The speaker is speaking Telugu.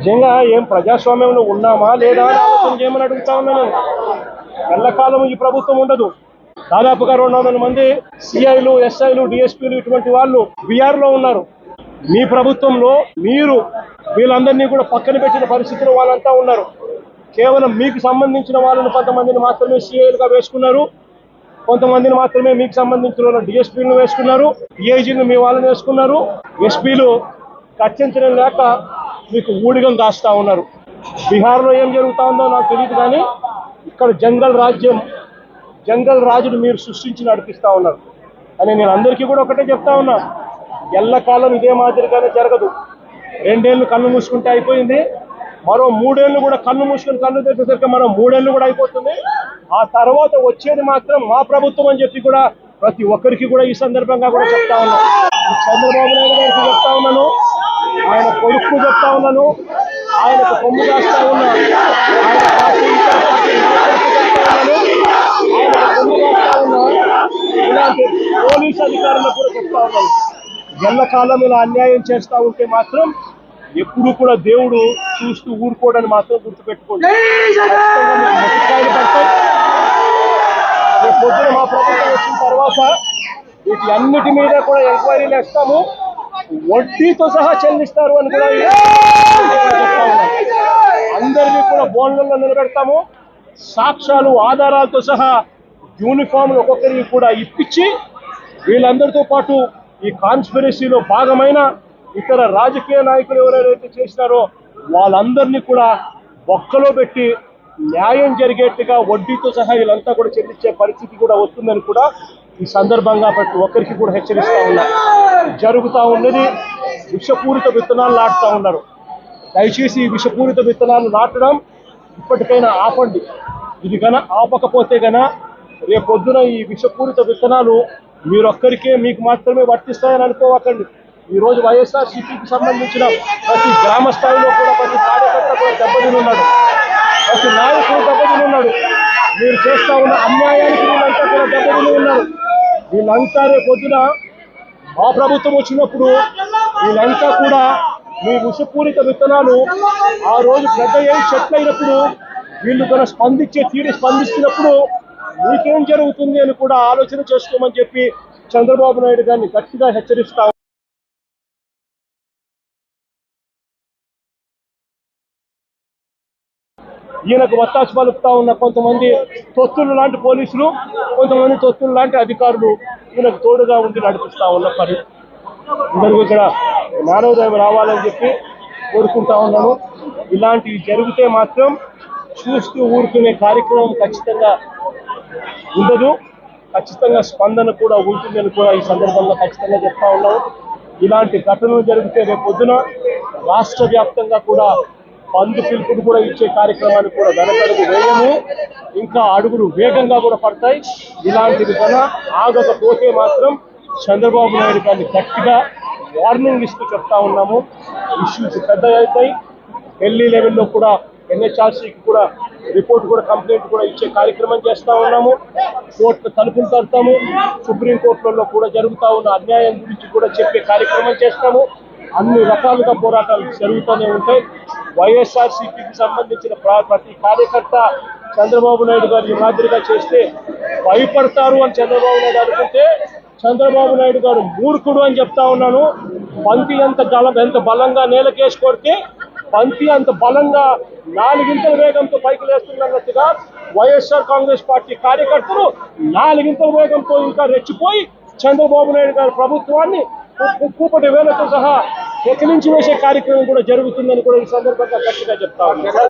నిజంగా ఏం ప్రజాస్వామ్యంలో ఉన్నామా లేదా అని ఆలోచన చేయమని అడుగుతా ఉన్నాను. ఎల్లకాలం ఈ ప్రభుత్వం ఉండదు. దాదాపుగా రెండు వందల మంది సిఐలు ఎస్ఐలు డిఎస్పీలు ఇటువంటి వాళ్ళు బీఆర్లో ఉన్నారు. మీ ప్రభుత్వంలో మీరు వీళ్ళందరినీ కూడా పక్కన పెట్టిన పరిస్థితిలో వాళ్ళంతా ఉన్నారు. కేవలం మీకు సంబంధించిన వాళ్ళని కొంతమందిని మాత్రమే సిఐలుగా వేసుకున్నారు. కొంతమందిని మాత్రమే మీకు సంబంధించిన వాళ్ళు డిఎస్పీలను వేసుకున్నారు. ఏజీలు మీ వాళ్ళని వేసుకున్నారు. ఎస్పీలు కట్టించడం లేక మీకు ఊడిగం కాస్తా ఉన్నారు. బీహార్లో ఏం జరుగుతా ఉందో నాకు తెలియదు కానీ ఇక్కడ జంగల్ రాజ్యం జంగల్ రాజును మీరు సృష్టించి నడిపిస్తా ఉన్నారు. అని నేను అందరికీ కూడా ఒకటే చెప్తా ఉన్నా. ఎల్లకాలం ఇదే మాదిరిగానే జరగదు. రెండేళ్ళు కన్ను మూసుకుంటే అయిపోయింది. మరో మూడేళ్ళు కూడా కన్ను మూసుకుని కన్ను తెచ్చేసరికి మనం మూడేళ్ళు కూడా అయిపోతుంది. ఆ తర్వాత వచ్చేది మాత్రం మా ప్రభుత్వం అని చెప్పి కూడా ప్రతి ఒక్కరికి కూడా ఈ సందర్భంగా కూడా చెప్తా ఉన్నాను చంద్రబాబు నాయుడు గారికి చెప్తా ఉన్నాను. ఆయన కొడుకు చెప్తా ఉన్నాను. ఆయనకు కొమ్ము కాస్తా ఉన్నా ఆయన పార్టీ ఉన్నాను ఇలాంటి పోలీస్ అధికారులకు కూడా చెప్తా ఉన్నాను ఎల్లకాలం ఇలా అన్యాయం చేస్తా ఉంటే మాత్రం ఎప్పుడు కూడా దేవుడు చూస్తూ ఊరుకోవడని మాత్రం గుర్తుపెట్టుకోండి. పొద్దున మా ప్రభుత్వం వచ్చిన తర్వాత వీటి అన్నిటి మీద కూడా ఎంక్వైరీలు వేస్తాము వడ్డీతో సహా చెల్లిస్తారు అని కూడా అందరినీ కూడా బోన్లలో నిలబెడతాము. సాక్ష్యాలు ఆధారాలతో సహా యూనిఫామ్లు ఒక్కొక్కరికి కూడా ఇప్పించి వీళ్ళందరితో పాటు ఈ కాన్స్పిరసీలో భాగమైన ఇతర రాజకీయ నాయకులు ఎవరైతే చేసినారో వాళ్ళందరినీ కూడా బొక్కలో పెట్టి న్యాయం జరిగేట్టుగా వడ్డీతో సహా వీళ్ళంతా కూడా చెల్లించే పరిస్థితి కూడా వస్తుందని కూడా ఈ సందర్భంగా ప్రతి ఒక్కరికి కూడా హెచ్చరిస్తా ఉన్నారు జరుగుతూ ఉన్నది. విషపూరిత విత్తనాలు నాటుతూ ఉన్నారు. దయచేసి ఈ విషపూరిత విత్తనాలు నాటడం ఇప్పటికైనా ఆపండి. ఇది గన ఆపకపోతే గన రేపొద్దున ఈ విషపూరిత విత్తనాలు మీరొక్కరికే మీకు మాత్రమే వర్తిస్తాయని అనుకోవకండి. ఈ రోజు వైఎస్ఆర్ సంబంధించిన ప్రతి గ్రామ స్థాయిలో కూడా ప్రతి కార్యకర్త కూడా దెబ్బతిని ఉన్నాడు ప్రతి నాయకుడు దెబ్బతిని ఉన్నాడు మీరు చేస్తా ఉన్న అన్యాయానికి వీళ్ళంతా కూడా దెబ్బతిని ఉన్నారు. వీళ్ళంతా రేపొద్దున మా ప్రభుత్వం వచ్చినప్పుడు వీళ్ళంతా కూడా మీ విషపూరిత విత్తనాలు ఆ రోజు పెద్ద ఏం చెట్లు అయినప్పుడు వీళ్ళు కూడా స్పందించే తీరు స్పందిస్తున్నప్పుడు మీకేం జరుగుతుంది అని కూడా ఆలోచన చేసుకోమని చెప్పి చంద్రబాబు నాయుడు గారిని గట్టిగా హెచ్చరిస్తా ఈయనకు వత్తాసు పలుకుతా ఉన్న కొంతమంది తొత్తులు లాంటి పోలీసులు కొంతమంది తొత్తులు లాంటి అధికారులు ఈయనకు తోడుగా ఉండి నడిపిస్తూ ఉన్న పని. అందరికీ ఇక్కడ మానవోదయం రావాలని చెప్పి కోరుకుంటా ఉన్నాను ఇలాంటివి జరిగితే మాత్రం చూస్తూ ఊరుకునే కార్యక్రమం ఖచ్చితంగా ఉండదు. ఖచ్చితంగా స్పందన కూడా ఉంటుందని కూడా ఈ సందర్భంగా ఖచ్చితంగా చెప్తా ఉన్నాము. ఇలాంటి ఘటనలు జరిగితే రేపు పొద్దున రాష్ట్ర వ్యాప్తంగా కూడా బంధు పిలుపులు కూడా ఇచ్చే కార్యక్రమాన్ని కూడా వెనకడుగు వేయము. ఇంకా అడుగులు వేగంగా కూడా పడతాయి. ఇలాంటివి కన ఆగకపోతే మాత్రం చంద్రబాబు నాయుడు గారిని గట్టిగా వార్నింగ్ ఇస్తూ చెప్తా ఉన్నాము. ఇష్యూస్ పెద్ద అవుతాయి. ఢిల్లీ లెవెల్లో కూడా ఎన్హెచ్ఆర్సీకి కూడా రిపోర్ట్ కూడా కంప్లైంట్ కూడా ఇచ్చే కార్యక్రమం చేస్తా ఉన్నాము. కోర్టు తలుపులు తడతాము. సుప్రీంకోర్టులలో కూడా జరుగుతా ఉన్న అన్యాయం గురించి కూడా చెప్పే కార్యక్రమం చేస్తాము. అన్ని రకాలుగా పోరాటాలు జరుగుతూనే ఉంటాయి. వైఎస్ఆర్ సిపికి సంబంధించిన ప్రతి కార్యకర్త చంద్రబాబు నాయుడు గారిని మాదిరిగా చేస్తే భయపడతారు అని చంద్రబాబు నాయుడు అనుకుంటే చంద్రబాబు నాయుడు గారు మూర్ఖుడు అని చెప్తా ఉన్నాను. పంతి ఎంత గలం ఎంత బలంగా నేలకేసి కొడితే పంతి అంత బలంగా నాలుగింతల వేగంతో పైకి లేస్తున్నట్టుగా వైఎస్ఆర్ కాంగ్రెస్ పార్టీ కార్యకర్తలు నాలుగింతల వేగంతో ఇంకా రెచ్చిపోయి చంద్రబాబు నాయుడు గారి ప్రభుత్వాన్ని కూపటి వేలతో సహా ఎక్కడి నుంచి వేసే కార్యక్రమం కూడా జరుగుతుందని కూడా ఈ సందర్భంగా గట్టిగా చెప్తా